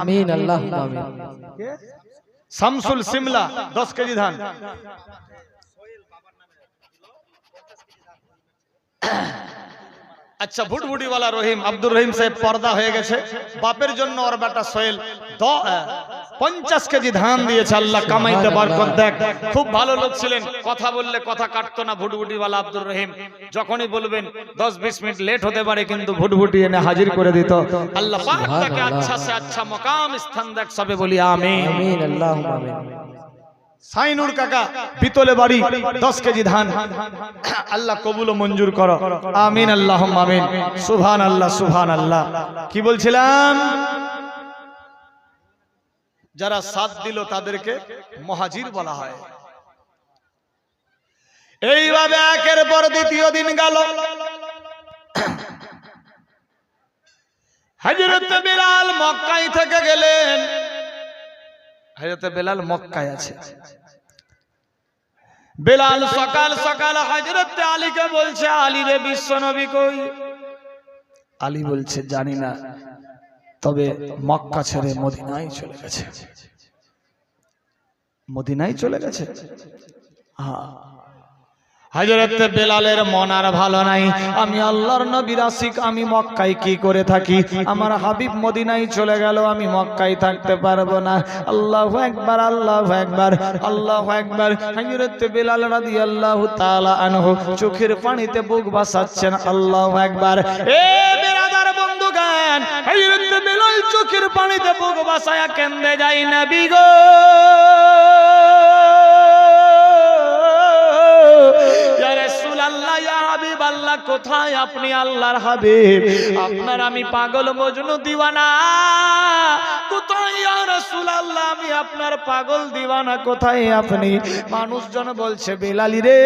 আমিন, আল্লাহ শামসুল সিমলা, দশ কেজি ধান। আচ্ছা ভুটভুটিওয়ালা রহিম আব্দুর রহিম সাহেব পর্দা হয়ে গেছে। বাপের জন্য ওর বেটা সোহেল পঞ্চাশ কেজি ধান দিয়েছে আল্লাহ কামাইতে বারকত দেখ খুব ভালো লোক ছিলেন কথা বললে কথা কাটতো না ভুটভুটিওয়ালা আব্দুর রহিম। যখনই বলবেন দশ বিশ মিনিট লেট হতে পারে কিন্তু ভুটভুটি এনে হাজির করে দিত। আল্লাহ পাক তাকে আচ্ছা সে আচ্ছা মকাম স্থান দেখ সবে বলি আমিন। আমিন আল্লাহ আমিন। সাইনুর কাকা পিতলে বাড়ি দশ কেজি ধান। আল্লাহ কবুল ও মঞ্জুর করো। আমিন আল্লাহ আমিন। সুভান আল্লাহ সুভান আল্লাহ কি বলছিলাম? যারা সাথ দিল তাদেরকে মহাজির বলা হয়। এইভাবে একের পর দ্বিতীয় দিন গেল। হজরত বিলাল মক্কাই থেকে গেলেন। হজরত বেলাল মক্কায় আছে। বেলাল সকাল সকাল হজরত আলীকে বলছে, আলী রে বিশ্ব নবী কই? আলী বলছে, জানি না। তবে মক্কা ছেড়ে মদিনায় চলে গেছে। মদিনায় চলে গেছে? হজরত বেলালের মন আর ভালো নাই। আমি আল্লাহর নবীর আশিক, আমি মক্কায় কি করে থাকি? আমার হাবিব মদিনায় চলে গেল, আমি মক্কায় থাকতে পারব না। আল্লাহ একবার আল্লাহ একবার আল্লাহ একবার হজরত বেলাল রাদিয়াল্লাহু তাআলা আনহু চোখের পানিতে বুক বাসাচ্ছেন আল্লাহ একবার এ বেরাদার! বন্ধুগান হজরত বেলাল চোখের পানিতে বুক বাসায়া কেন্দে যাই নবী গো কোথায় আপনি আল্লাহর হাবিব? আপনার আমি পাগল মজনু দিওয়ানা। কোথায় ইয়া রাসূলুল্লাহ? আমি আপনার পাগল দিওয়ানা, কোথায় আপনি? মানুষজন বলছে, বেলালি রে,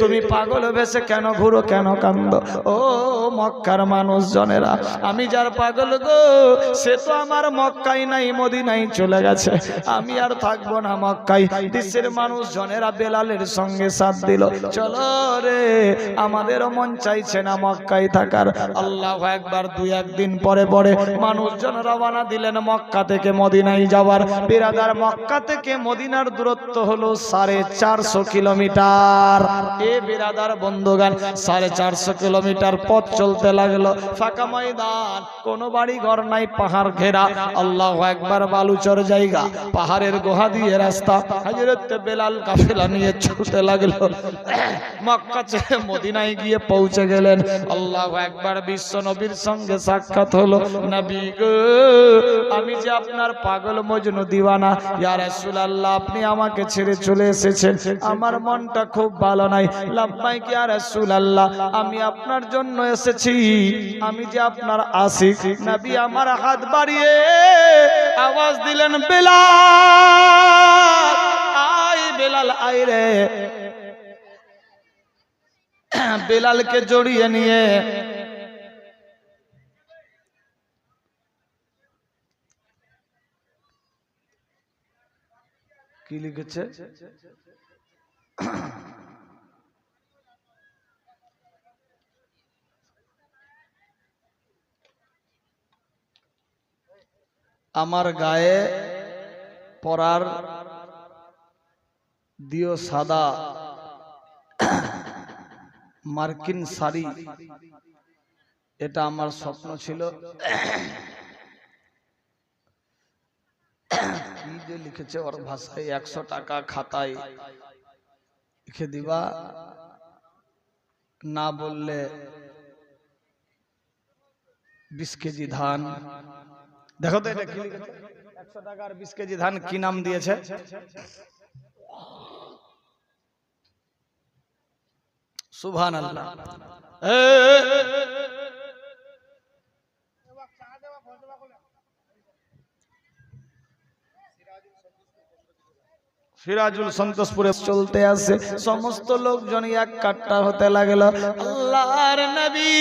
তুমি পাগল ভেসে কেন? ঘুরো কেন কান্দ? ও মক্কার মানুষজনেরা, আমি যার পাগল গো, সে তো আমার মক্কাই নাই মদিনাই চলে গেছে। আমি আর থাকব না মক্কাই দেশের মানুষজনেরা বেলালের সঙ্গে সাথ দিল। চলো রে আমাদেরও মন চাইছে না মক্কাই থাকার। আল্লাহ একবার দুই একদিন পরে পরে মানুষজন রওনা দিলেন মক্কা থেকে মদিনায় যাওয়ার। বিরাদার মক্কা থেকে মদিনার দূরত্ব হলো সাড়ে চারশো কিলোমিটার। এ বিরাদার বন্ধুগান সাড়ে চারশো কিলোমিটার পথ চলতে লাগল। ফাঁকা ময়দান, কোনো বাড়ি ঘর নাই, পাহাড় ঘেরা। আল্লাহ একবার বালুচর জায়গা, পাহাড়ের গুহা দিয়ে রাস্তা। হাজরত বেলাল কাফেলা নিয়ে ছুটতে লাগল। মক্কা চেয়ে ছেড়ে মদিনায় গিয়ে পৌঁছে গেলেন। আল্লাহ একবার বিশ্ব নবীর সঙ্গে সাক্ষাৎ হলো। নবী গো, আমি যে আপনার পাগল মজনু দিওয়ানা, ইয়া রাসূলুল্লাহ, আপনি আমাকে ছেড়ে চলে এসেছেন। আমার মনটা খুব ভালো নাই। লাব্বাইক ইয়া রাসূলুল্লাহ, আমি আপনার জন্য এসেছি। আমি যে আপনার আশিক। নবী আমার হাত বাড়িয়ে আওয়াজ দিলেন, বেলাল, আয় বেলাল, আয় রে। বেলালকে জড়িয়ে নিয়ে কি লিখেছে আমার গায়ে পরার দিও সাদা মার্কিন শাড়ি। এটা আমার স্বপ্ন ছিল। যে লিখেছে ওর ভাষায়, একশো টাকা খাতায়। লিখে দিবা। না বললে বিশ কেজি ধান। দেখো তো এটা কি একশো টাকার বিশ কেজি ধান কি নাম দিয়েছে? সুভান আল্লাহ সিরাজুল সন্তোষপুরে চলতে আসে সমস্ত লোকজন এক কাট্টা হতে লাগল আল্লাহর নবী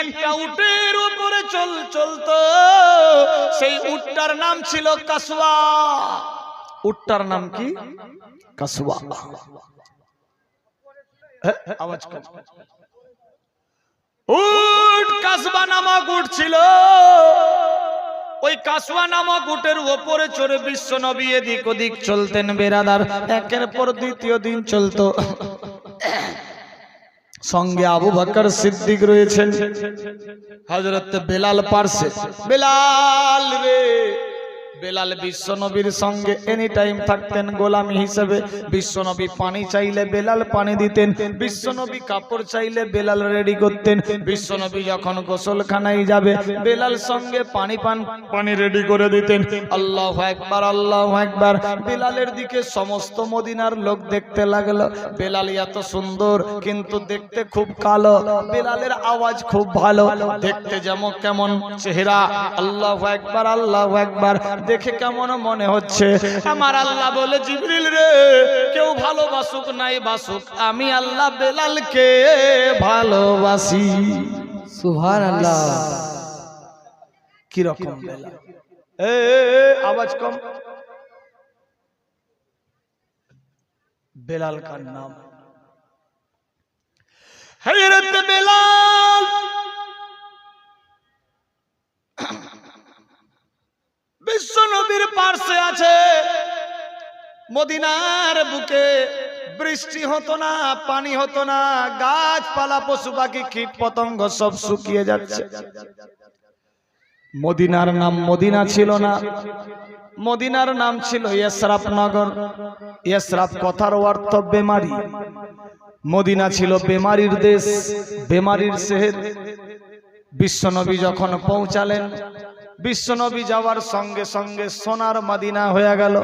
একটা উটের উপরে চল চলতো সেই উটটার নাম ছিল কাসুয়া উটটার নাম কি কাসুয়া হ্যাঁ, আওয়াজ কম উট কাসবা নামক উট ওই কাসুয়া নামক উটের ওপরে চড়ে বিশ্ব নবী এদিক ওদিক চলতেন বেরাদার একের পর দ্বিতীয় দিন চলতো। সঙ্গে আবু বকর সিদ্দিক রয়েছেন। হজরত বেলাল পারছে বেলাল রে বেলাল বিশ্বনবীর সঙ্গে এনি টাইম থাকতেন, গোলামি হিসেবে। বিশ্বনবী পানি চাইলে বেলাল পানি দিতেন, বিশ্বনবী কাপড় চাইলে বেলাল রেডি করতেন। বিশ্বনবী যখন গোসলখানায় যাবে, বেলাল সঙ্গে পানি পান, পানি রেডি করে দিতেন। আল্লাহ একবার আল্লাহ একবার বেলালের দিকে সমস্ত মদিনার লোক দেখতে লাগল। বেলাল এত সুন্দর, কিন্তু দেখতে খুব কালো। বেলালের আওয়াজ খুব ভালো। দেখতে যেমন কেমন চেহারা। আল্লাহ একবার আল্লাহ একবার দেখে কেমন মনে হচ্ছে? আমার আল্লাহ বলে জিবরিল রে কেউ ভালোবাসুক নাই বাসুক। আমি আল্লাহ বেলালকে ভালোবাসি। সুহান আল্লাহ কি রকম বেলাল এ আওয়াজ কম। বেলাল কার নাম? হযরত বেলাল বিশ্ব নবীর পার্শ্বে আছে। মদিনার বুকে বৃষ্টি হতো না, পানি হতো না, গাছপালা, পশু পাখি, কীট পতঙ্গ সব শুকিয়ে যাচ্ছে। মদিনার নাম মদিনা ছিল না। মদিনার নাম ছিল ইসরাফ নগর। ইসরাফ কথার অর্থ বেমারি। মদিনা ছিল বেমারির দেশ, বেমারির শহর। বিশ্বনবী যখন পৌঁছালেন বিশ্বনবী যাওয়ার সঙ্গে সঙ্গে সোনার মাদিনা হয়ে গেল।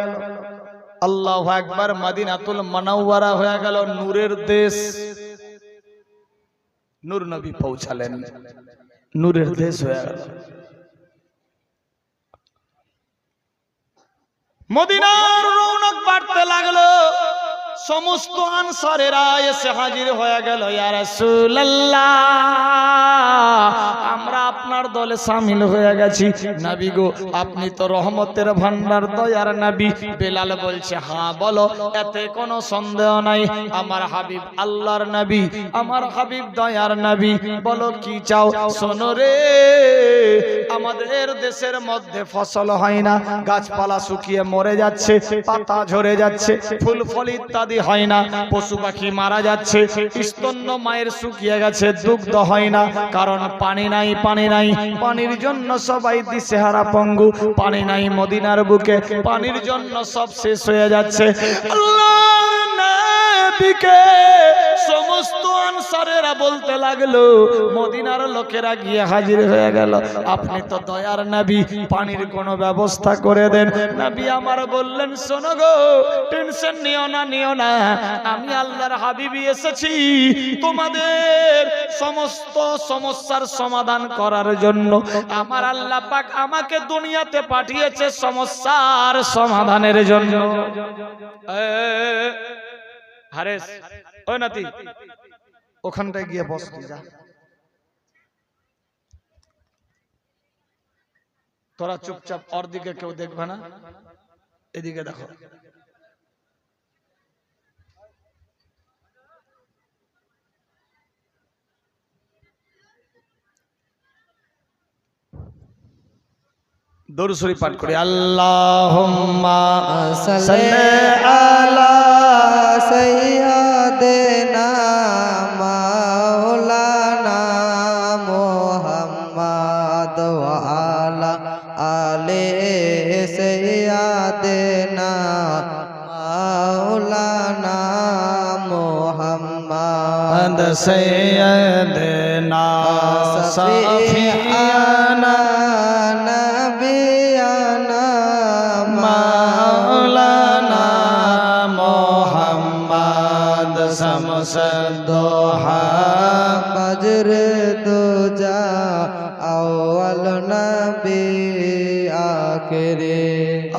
আল্লাহ একবার মাদিনাতুল মানাওয়ারা হয়ে গেল নূরের দেশ। নূর নবী পৌঁছালেন। নূরের দেশ হয়ে গেল। মদিনার রৌনক বাড়তে লাগল। সমস্ত আনসারেরা এসে হাজির হয়ে গেল আমরা আপনার দলে সামিল হয়ে গেছি। নবী গো, আপনি তো রহমতের ভান্ডার দয়ার নবী। বেলাল বলছে হ্যাঁ বলো, এতে কোনো সন্দেহ নাই। আমার হাবিব আল্লাহর নবী, আমার হাবিব দয়ার নবী। বলো, কি চাও? শোনো রে, আমাদের দেশের মধ্যে ফসল হয় না। গাছপালা শুকিয়ে মরে যাচ্ছে, পাতা ঝরে যাচ্ছে ফুল ফল ইত্যাদি হয় না, পশু পাখি মারা যাচ্ছে, স্তন্য মায়ের শুকিয়ে গেছে, দুগ্ধ হয় না, কারণ পানি নাই পানি নাই, পানির জন্য সবাই দিশেহারা পঙ্গু, পানি নাই মদিনার বুকে, পানির জন্য সব শেষ হয়ে যাচ্ছে। সমস্ত আনসারেরা বলতে লাগল, মদিনার লোকেরা গিয়ে হাজির হয়ে গেল। আপনি তো দয়ার নবী, পানির কোনো ব্যবস্থা করে দেন। নবী আমার বললেন, শোনো গো, টেনশন নিও না, নিও না, আমি আল্লাহর হাবিবি এসেছি তোমাদের সমস্ত সমস্যার সমাধান করার জন্য। আমার আল্লাহ পাক আমাকে দুনিয়াতে পাঠিয়েছে সমস্যার সমাধানের জন্য। ওখানটায় গিয়ে বস যা। তোরা চুপচাপ, ওর কেউ দেখবে না। এদিকে দেখো। দরুসরি পাঠ করে। আল্লাহ আলা সৈয়াদেনা মাওলানা মোহাম্মদ আলা আলে সৈয়াদেনা মাওলানা মোহাম্মদ সৈয়াদেনা সফিয়ানা নবী আখেরে।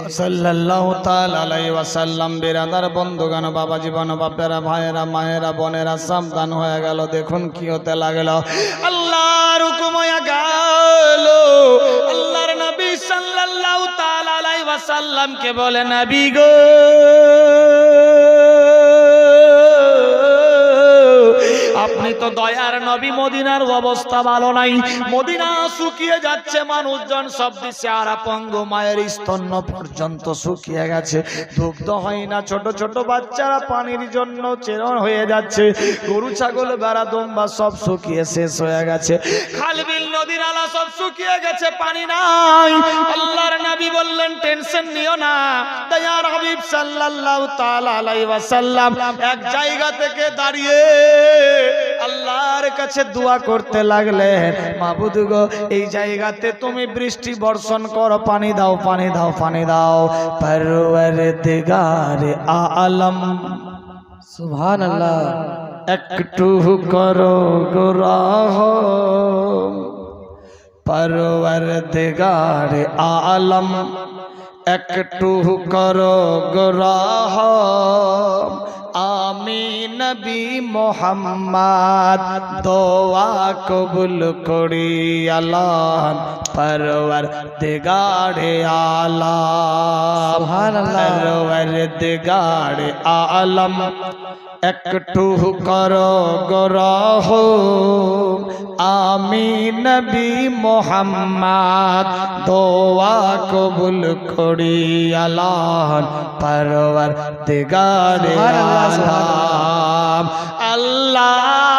সাল্লাল্লাহু তাআলা আলাইহি ওয়াসাল্লাম বিরাদার, বন্ধুগণ বাবা জীবন বাপেরা, ভাইয়েরা, মায়েরা, বোনেরা সাবধান হয়ে গেল। দেখুন কি হতে লাগল। আল্লাহর হুকুম হয়ে গেল। আল্লাহর নবী সাল্লাল্লাহু তাআলা আলাইহি ওয়াসাল্লাম কে বলে, নবী গো! আপনি তো দয়ার নবী মদিনার অবস্থা ভালো নাই। মদিনা শুকিয়ে যাচ্ছে, মানুষজন সব দিচ্ছে আর পঙ্গ মায়ের স্তন্য পর্যন্ত শুকিয়ে গেছে। দুগ্ধ হয় না, ছোট ছোট বাচ্চারা পানির জন্য চেরন হয়ে যাচ্ছে। গরু, ছাগল বেড়া দম্বা সব শুকিয়ে শেষ হয়ে গেছে। খালবিল নদীর আলা সব শুকিয়ে গেছে, পানি নাই। আল্লাহর নবী বললেন, টেনশন নিও না। দয়ার হাবিব সাল্লাল্লাহু তাআলা আলাইহি ওয়াসাল্লাম এক জায়গা থেকে দাঁড়িয়ে কাছে দোয়া করতে লাগলেন, মাবুদ গো, এই জায়গাতে তুমি বৃষ্টি বর্ষণ করো, পানি দাও পানি দাও পানি দাও। আলম আল্লাহ একটু করো গোরাহ পরওয়ারদিগারে আলম, একটু করো গোরাহ নবী মোহাম্মদ দোয়া কবুল করি আল্লাহ পরওয়ার দিগাড়ে আলাম। পরওয়ার দিগাড়ে আলম। একটু করো গরহ। আমি নবী মোহাম্মদ দোয়া কবুল করি আল্লাহ পরওয়ার সুবহানাল্লাহ, আলাম। সুবহানাল্লাহ,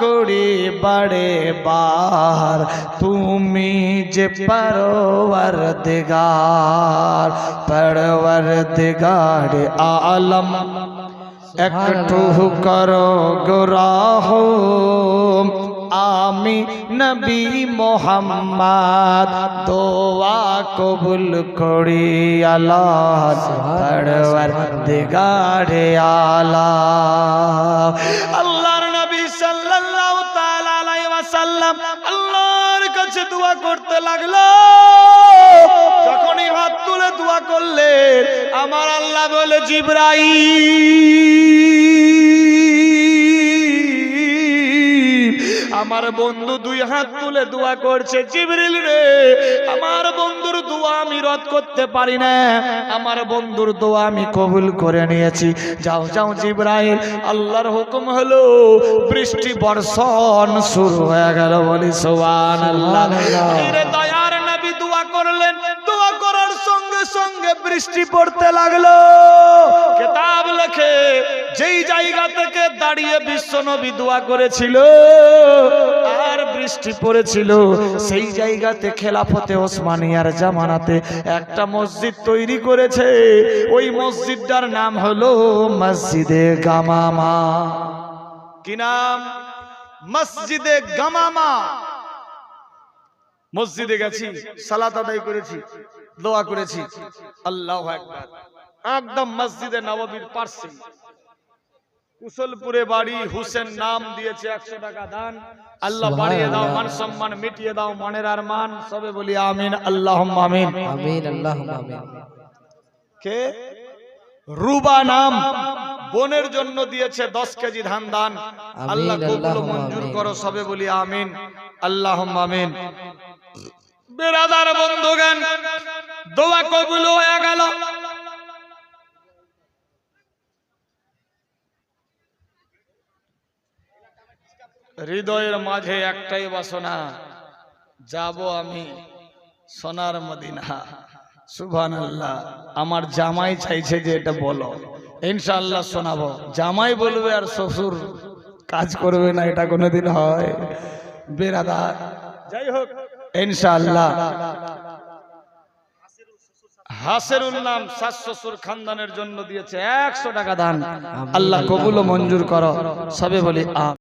করি বাড়ে বার। তুমি যে পরওয়ার দিগার পরওয়ার দিগার আলম একটু করো গোরাহ। আমি নবী মোহাম্মদ দোয়া কবুল করি আল্লাহ পরওয়ার দিগারে আলা তাআলা ওয়াসাল্লাম আল্লাহর কাছে দোয়া করতে লাগল। যখনই হাত তুলে দোয়া করলেন, আমার আল্লাহ বলে জিব্রাই আমার বন্ধু দুই হাত তুলে দোয়া করছে, জিবরিল রে, আমার বন্ধুর দোয়া আমি রদ করতে পারি না। আমার বন্ধুর দোয়া আমি কবুল করে নিয়েছি। যাও যাও জিব্রাইল আল্লাহর হুকুম হলো বৃষ্টি বর্ষণ শুরু হয়ে গেল বলি সোয়ান আল্লাহ দয়ার নবী দোয়া করলেন। সঙ্গে বৃষ্টি পড়তে লাগল। কেতাব লেখে, যেই জায়গা থেকে দাঁড়িয়ে বিশ্ব নবী দোয়া করেছিল, আর বৃষ্টি পড়েছিল, সেই জায়গাতে খেলাফতে ওসমানিয়ার জামানাতে একটা মসজিদ তৈরি করেছে। ওই মসজিদটার নাম হলো মসজিদে গামামা। কি নাম? মসজিদে গামামা। মসজিদে গেছি, সালাত আদায় করেছি। দোয়া করেছি। আল্লাহ একবার একদম মসজিদে নববীর পার্শ্বে কুশলপুরে বাড়ি হুসেন নাম দিয়েছে একশো টাকা দান। আল্লাহ বাড়িয়ে দাও মান সম্মান মিটিয়ে দাও মনের আর মান। সবে বলি আমিন আল্লাহ আমিন। আমিন আমিন। কে? রুবা নাম। বোনের জন্য দিয়েছে দশ কেজি ধান দান। আল্লাহ কবুল মঞ্জুর করো সবে বলি আমিন আল্লাহ আমিন। বেরাদার বন্ধুগান দোয়া কবুল হয়ে গেল। হৃদয়ের মাঝে একটাই বাসনা, যাব আমি সোনার মদিনা। সুভান আল্লাহ আমার জামাই চাইছে যে এটা বলো। ইনশাআল্লাহ শোনাবো। জামাই বলবে আর শ্বশুর কাজ করবে না, এটা কোনোদিন হয়। বেরাদার, যাই হোক ইনশাআল্লাহ। হাসেরুল নাম শাস শ্বশুর খানদানের জন্য দিয়েছে একশো টাকা দান। আল্লাহ কবুল ও মঞ্জুর করো। সবে বলি আ